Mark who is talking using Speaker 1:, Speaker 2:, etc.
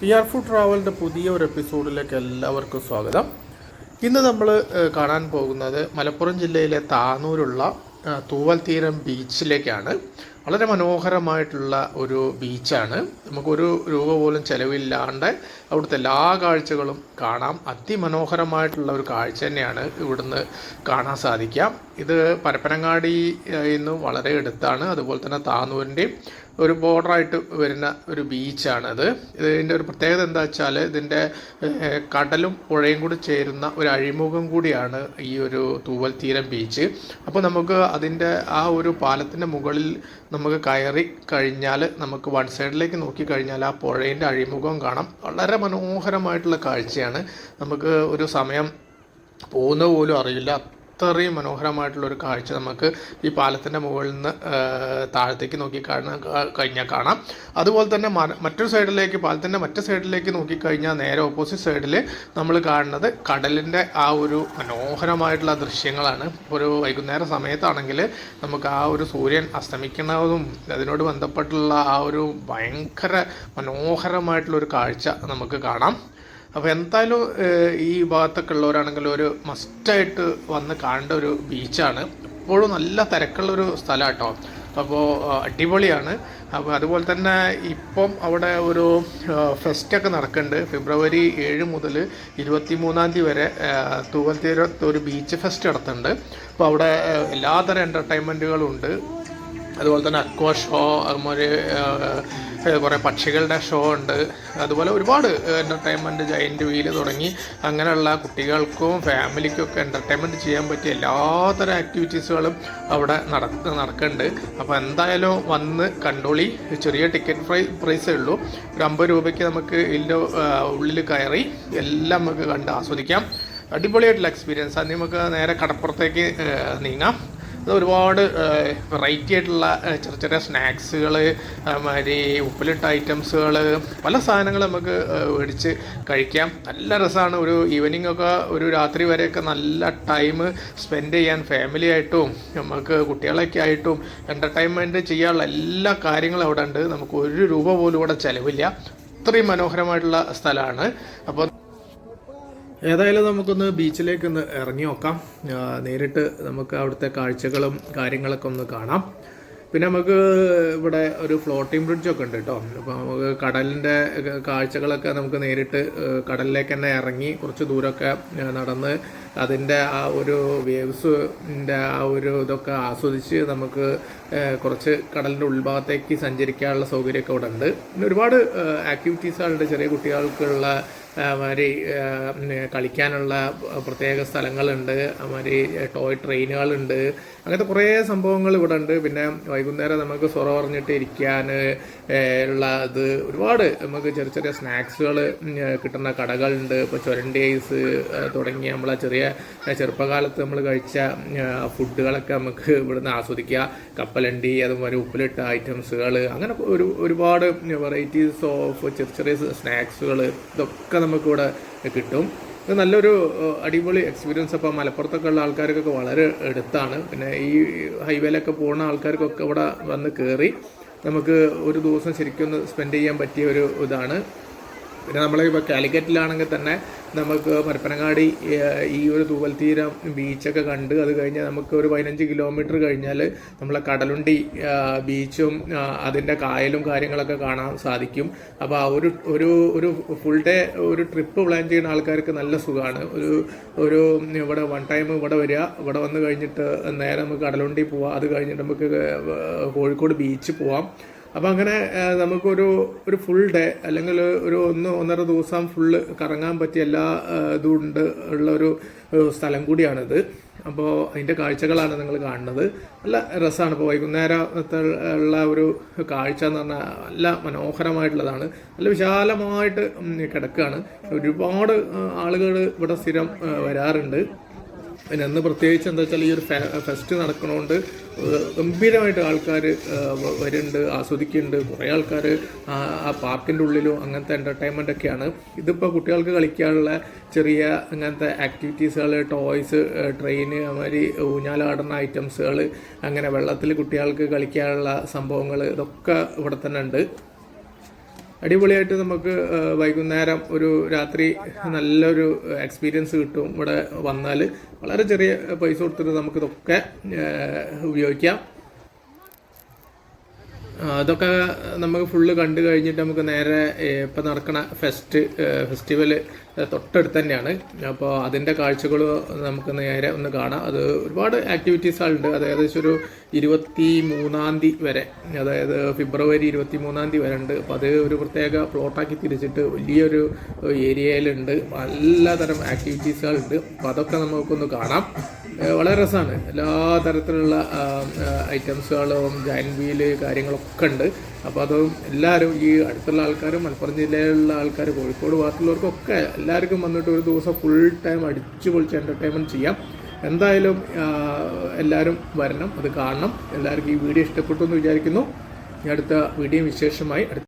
Speaker 1: P R food ട്രാവലിന്റെ പുതിയ ഒരു എപ്പിസോഡിലേക്ക് എല്ലാവർക്കും സ്വാഗതം. ഇന്ന് നമ്മൾ കാണാൻ പോകുന്നത് മലപ്പുറം ജില്ലയിലെ താനൂരുള്ള തൂവൽ തീരം ബീച്ചിലേക്കാണ്. വളരെ മനോഹരമായിട്ടുള്ള ഒരു ബീച്ചാണ്. നമുക്കൊരു രൂപ പോലും ചിലവില്ലാണ്ട് അവിടുത്തെ എല്ലാ കാഴ്ചകളും കാണാം. അതിമനോഹരമായിട്ടുള്ള ഒരു കാഴ്ച തന്നെയാണ് ഇവിടുന്ന് കാണാൻ സാധിക്കാം ഇത് പരപ്പനങ്ങാടി നിന്ന് വളരെ അടുത്താണ്. അതുപോലെ തന്നെ താനൂരിന്റെയും ഒരു ബോർഡറായിട്ട് വരുന്ന ഒരു ബീച്ചാണത്. ഇതിന്റെ ഒരു പ്രത്യേകത എന്താ വെച്ചാൽ ഇതിന്റെ കടലും പുഴയും കൂടി ചേരുന്ന ഒരു അഴിമുഖം കൂടിയാണ് ഈ ഒരു തൂവൽ തീരം ബീച്ച്. അപ്പോൾ നമുക്ക് അതിന്റെ ആ ഒരു പാലത്തിന്റെ മുകളിൽ നമുക്ക് കയറി കഴിഞ്ഞാൽ നമുക്ക് വൺ സൈഡിലേക്ക് നോക്കി കഴിഞ്ഞാൽ ആ പുഴയിന്റെ അഴിമുഖം കാണാം. വളരെ മനോഹരമായിട്ടുള്ള കാഴ്ചയാണ്. നമുക്ക് ഒരു സമയം പോകുന്ന പോലും അറിയില്ല. അത്രയും മനോഹരമായിട്ടുള്ള ഒരു കാഴ്ച നമുക്ക് ഈ പാലത്തിന്റെ മുകളിൽ നിന്ന് താഴത്തേക്ക് നോക്കി കാണാൻ കഴിഞ്ഞാൽ കാണാം. അതുപോലെ തന്നെ മറ്റൊരു സൈഡിലേക്ക് പാലത്തിന്റെ മറ്റു സൈഡിലേക്ക് നോക്കിക്കഴിഞ്ഞാൽ നേരെ ഓപ്പോസിറ്റ് സൈഡിൽ നമ്മൾ കാണുന്നത് കടലിന്റെ ആ ഒരു മനോഹരമായിട്ടുള്ള ദൃശ്യങ്ങളാണ്. ഒരു വൈകുന്നേര സമയത്താണെങ്കിൽ നമുക്ക് ആ ഒരു സൂര്യൻ അസ്തമിക്കുന്നതും അതിനോട് ബന്ധപ്പെട്ടുള്ള ആ ഒരു ഭയങ്കര മനോഹരമായിട്ടുള്ള ഒരു കാഴ്ച നമുക്ക് കാണാം. അപ്പോൾ എന്തായാലും ഈ ഭാഗത്തൊക്കെ ഉള്ളവരാണെങ്കിൽ ഒരു മസ്റ്റായിട്ട് വന്ന് കാണേണ്ട ഒരു ബീച്ചാണ് എപ്പോഴും നല്ല തിരക്കുള്ളൊരു സ്ഥലം കേട്ടോ അപ്പോൾ അടിപൊളിയാണ്. അപ്പോൾ അതുപോലെ തന്നെ ഇപ്പം അവിടെ ഒരു ഫെസ്റ്റൊക്കെ നടക്കുന്നുണ്ട്. ഫെബ്രുവരി ഏഴ് മുതൽ ഇരുപത്തി മൂന്നാം തീയതി വരെ ഏഹ്, തൂവൽ തീരത്ത് ഒരു ബീച്ച് ഫെസ്റ്റ് നടത്തുന്നുണ്ട്. അപ്പോൾ അവിടെ എല്ലാതരം എന്റർടൈൻമെന്റുകളും ഉണ്ട്. അതുപോലെ തന്നെ അക്വ ഷോ അതുപോലെ കുറേ പക്ഷികളുടെ ഷോ ഉണ്ട്. അതുപോലെ ഒരുപാട് എന്റർടൈൻമെന്റ് ജയന്റ് വീൽ തുടങ്ങി അങ്ങനെയുള്ള കുട്ടികൾക്കും ഫാമിലിക്കും ഒക്കെ എന്റർടൈൻമെന്റ് ചെയ്യാൻ പറ്റിയ എല്ലാത്തരം ആക്ടിവിറ്റീസുകളും അവിടെ നട നടക്കുന്നുണ്ട്. അപ്പോൾ എന്തായാലും വന്ന് കണ്ടോളി. ചെറിയ ടിക്കറ്റ് പ്രൈ പ്രൈസേ ഉള്ളൂ. ഒരു അമ്പത് രൂപയ്ക്ക് നമുക്ക് ഇതിന്റെ ഉള്ളിൽ കയറി എല്ലാം നമുക്ക് കണ്ട് ആസ്വദിക്കാം. അടിപൊളിയായിട്ടുള്ള എക്സ്പീരിയൻസ് അത് നമുക്ക് നേരെ കടപ്പുറത്തേക്ക് നീങ്ങാം. അത് ഒരുപാട് വെറൈറ്റി ആയിട്ടുള്ള ചെറിയ ചെറിയ സ്നാക്സുകൾ മാതിരി ഉപ്പിലിട്ട ഐറ്റംസുകൾ പല സാധനങ്ങൾ നമുക്ക് മേടിച്ച് കഴിക്കാം. നല്ല രസമാണ് ഒരു ഈവനിങ് ഒക്കെ ഒരു രാത്രി വരെയൊക്കെ നല്ല ടൈം സ്പെൻഡ് ചെയ്യാൻ ഫാമിലി ആയിട്ടും നമുക്ക് കുട്ടികളൊക്കെ ആയിട്ടും എന്റർടൈൻമെന്റ് ചെയ്യാനുള്ള എല്ലാ കാര്യങ്ങളും അവിടെ ഉണ്ട്. നമുക്ക് ഒരു രൂപ പോലും ഇവിടെ ചിലവില്ല. അത്രയും മനോഹരമായിട്ടുള്ള സ്ഥലമാണ്. അപ്പോൾ ഏതായാലും നമുക്കൊന്ന് ബീച്ചിലേക്ക് ഒന്ന് ഇറങ്ങി നോക്കാം. നേരിട്ട് നമുക്ക് അവിടുത്തെ കാഴ്ചകളും കാര്യങ്ങളൊക്കെ ഒന്ന് കാണാം. പിന്നെ നമുക്ക് ഇവിടെ ഒരു ഫ്ലോട്ടിംഗ് ബ്രിഡ്ജൊക്കെ ഉണ്ട് കേട്ടോ അപ്പോൾ നമുക്ക് കടലിന്റെ കാഴ്ചകളൊക്കെ നമുക്ക് നേരിട്ട് കടലിലേക്ക് തന്നെ ഇറങ്ങി കുറച്ച് ദൂരമൊക്കെ നടന്ന് അതിന്റെ ആ ഒരു വേവ്സിന്റെ ആ ഒരു ഇതൊക്കെ ആസ്വദിച്ച് നമുക്ക് കുറച്ച് കടലിന്റെ ഉൾഭാഗത്തേക്ക് സഞ്ചരിക്കാനുള്ള സൗകര്യമൊക്കെ ഇവിടെ ഉണ്ട് പിന്നെ ഒരുപാട് ആക്ടിവിറ്റീസുകളുണ്ട് ചെറിയ കുട്ടികൾക്കുള്ള മാതിരി കളിക്കാനുള്ള പ്രത്യേക സ്ഥലങ്ങളുണ്ട്. മാതിരി ടോയ് ട്രെയിനുകളുണ്ട്. അങ്ങനത്തെ കുറേ സംഭവങ്ങൾ ഇവിടെ ഉണ്ട് പിന്നെ വൈകുന്നേരം നമുക്ക് സൊറ പറഞ്ഞിട്ട് ഇരിക്കാൻ ഉള്ള ഇത് ഒരുപാട് നമുക്ക് ചെറിയ ചെറിയ സ്നാക്സുകൾ കിട്ടുന്ന കടകളുണ്ട്. ഇപ്പോൾ ചുരണ്ടി ഐസ് തുടങ്ങി നമ്മളെ ചെറിയ ചെറുപ്പകാലത്ത് നമ്മൾ കഴിച്ച ഫുഡുകളൊക്കെ നമുക്ക് ഇവിടുന്ന് ആസ്വദിക്കുക. കപ്പലണ്ടി അതുപോലെ ഉപ്പിലിട്ട ഐറ്റംസുകൾ അങ്ങനെ ഒരു ഒരുപാട് വെറൈറ്റീസ് ഓഫ് ചെറിയ ചെറിയ സ്നാക്സുകൾ ഇതൊക്കെ നമുക്കിവിടെ കിട്ടും. ഇത് നല്ലൊരു അടിപൊളി എക്സ്പീരിയൻസ് അപ്പോൾ മലപ്പുറത്തൊക്കെ ഉള്ള ആൾക്കാർക്കൊക്കെ വളരെ അടുത്താണ്. പിന്നെ ഈ ഹൈവേയിലൊക്കെ പോകുന്ന ആൾക്കാർക്കൊക്കെ ഇവിടെ വന്ന് കയറി നമുക്ക് ഒരു ദിവസം ശരിക്കും ഒന്ന് സ്പെൻഡ് ചെയ്യാൻ പറ്റിയ ഒരു ഇതാണ്. പിന്നെ നമ്മളിപ്പോൾ കാലിക്കറ്റിലാണെങ്കിൽ തന്നെ നമുക്ക് പരപ്പനങ്ങാടി ഈ ഒരു തൂവൽ തീരം ബീച്ചൊക്കെ കണ്ട് അത് കഴിഞ്ഞ് നമുക്ക് ഒരു പതിനഞ്ച് കിലോമീറ്റർ കഴിഞ്ഞാൽ നമ്മളെ കടലുണ്ടി ബീച്ചും അതിന്റെ കായലും കാര്യങ്ങളൊക്കെ കാണാൻ സാധിക്കും. അപ്പോൾ ആ ഒരു ഒരു ഒരു ഫുൾ ഡേ ഒരു ട്രിപ്പ് പ്ലാൻ ചെയ്യുന്ന ആൾക്കാർക്ക് നല്ല സുഖമാണ് ഒരു ഒരു ഇവിടെ വൺ ടൈം ഇവിടെ വരിക ഇവിടെ വന്ന് കഴിഞ്ഞിട്ട് നേരെ നമുക്ക് കടലുണ്ടി പോവാം. അത് കഴിഞ്ഞിട്ട് നമുക്ക് കോഴിക്കോട് ബീച്ച് പോവാം. അപ്പോൾ അങ്ങനെ നമുക്കൊരു ഒരു ഫുൾ ഡേ അല്ലെങ്കിൽ ഒരു ഒന്ന് ഒന്നര ദിവസം ഫുള്ള് കറങ്ങാൻ പറ്റിയ എല്ലാ ആ, ഇതും ഉണ്ട് ഉള്ള ഒരു സ്ഥലം കൂടിയാണിത്. അപ്പോൾ അതിന്റെ കാഴ്ചകളാണ് നിങ്ങൾ കാണുന്നത്. നല്ല രസമാണ് ഇപ്പോൾ വൈകുന്നേരത്തെ ഉള്ള ഒരു കാഴ്ച എന്ന് പറഞ്ഞാൽ നല്ല മനോഹരമായിട്ടുള്ളതാണ്. നല്ല വിശാലമായിട്ട് കിടക്കുകയാണ് ഒരുപാട് ആളുകൾ ഇവിടെ സ്ഥിരം വരാറുണ്ട്. പിന്നെ അന്ന് പ്രത്യേകിച്ച് എന്താ വെച്ചാൽ ഈ ഒരു ഫെസ്റ്റ് നടക്കണോണ്ട് ഗംഭീരമായിട്ട് ആൾക്കാർ വരുന്നുണ്ട് ആസ്വദിക്കുന്നുണ്ട്. കുറേ ആൾക്കാർ ആ പാർക്കിന്റെ ഉള്ളിലും അങ്ങനത്തെ എന്റർടൈൻമെന്റ് ഒക്കെയാണ്. ഇതിപ്പോൾ കുട്ടികൾക്ക് കളിക്കാനുള്ള ചെറിയ അങ്ങനത്തെ ആക്ടിവിറ്റീസുകൾ ടോയ്സ് ട്രെയിന് അതുമാതിരി ഊഞ്ഞാലാടുന്ന ഐറ്റംസുകൾ അങ്ങനെ വെള്ളത്തിൽ കുട്ടികൾക്ക് കളിക്കാനുള്ള സംഭവങ്ങൾ ഇതൊക്കെ ഇവിടെ തന്നെ ഉണ്ട്. അടിപൊളിയായിട്ട് നമുക്ക് വൈകുന്നേരം ഒരു രാത്രി നല്ലൊരു എക്സ്പീരിയൻസ് കിട്ടും ഇവിടെ വന്നാൽ വളരെ ചെറിയ പൈസ കൊടുത്തിട്ട് നമുക്കിതൊക്കെ ഉപയോഗിക്കാം. അതൊക്കെ നമുക്ക് ഫുള്ള് കണ്ടു കഴിഞ്ഞിട്ട് നമുക്ക് നേരെ ഇപ്പം നടക്കണ ഫെസ്റ്റ് ഫെസ്റ്റിവൽ തൊട്ടടുത്ത് തന്നെയാണ്. അപ്പോൾ അതിന്റെ കാഴ്ചകൾ നമുക്ക് നേരെ ഒന്ന് കാണാം. അത് ഒരുപാട് ആക്ടിവിറ്റീസ് ഉണ്ട് അത് ഏകദേശം ഒരു ഇരുപത്തി മൂന്നാം തീയതി വരെ. അതായത് ഫെബ്രുവരി ഇരുപത്തി മൂന്നാം തീയതി വരെ ഉണ്ട്. അപ്പോൾ അത് ഒരു പ്രത്യേക പ്ലോട്ടാക്കി തിരിച്ചിട്ട് വലിയൊരു ഏരിയയിലുണ്ട്. എല്ലാതരം ആക്ടിവിറ്റീസുകളുണ്ട് അപ്പോൾ അതൊക്കെ നമുക്കൊന്ന് കാണാം. വളരെ രസമാണ് എല്ലാ തരത്തിലുള്ള ഐറ്റംസുകളും ജൈൻ വീൽ കാര്യങ്ങളൊക്കെ ഉണ്ട്. അപ്പോൾ അത് എല്ലാവരും ഈ അടുത്തുള്ള ആൾക്കാരും മലപ്പുറം ജില്ലയിലുള്ള ആൾക്കാർ കോഴിക്കോട് ഭാഗത്തുള്ളവർക്കൊക്കെ എല്ലാവർക്കും വന്നിട്ട് ഒരു ദിവസം ഫുൾ ടൈം അടിച്ചു പൊളിച്ച് എന്റർടൈൻമെന്റ് ചെയ്യാം. എന്തായാലും എല്ലാവരും വരണം അത് കാണണം. എല്ലാവർക്കും ഈ വീഡിയോ ഇഷ്ടപ്പെട്ടു എന്ന് വിചാരിക്കുന്നു. അടുത്ത വീഡിയോ വിശേഷമായി അടുത്ത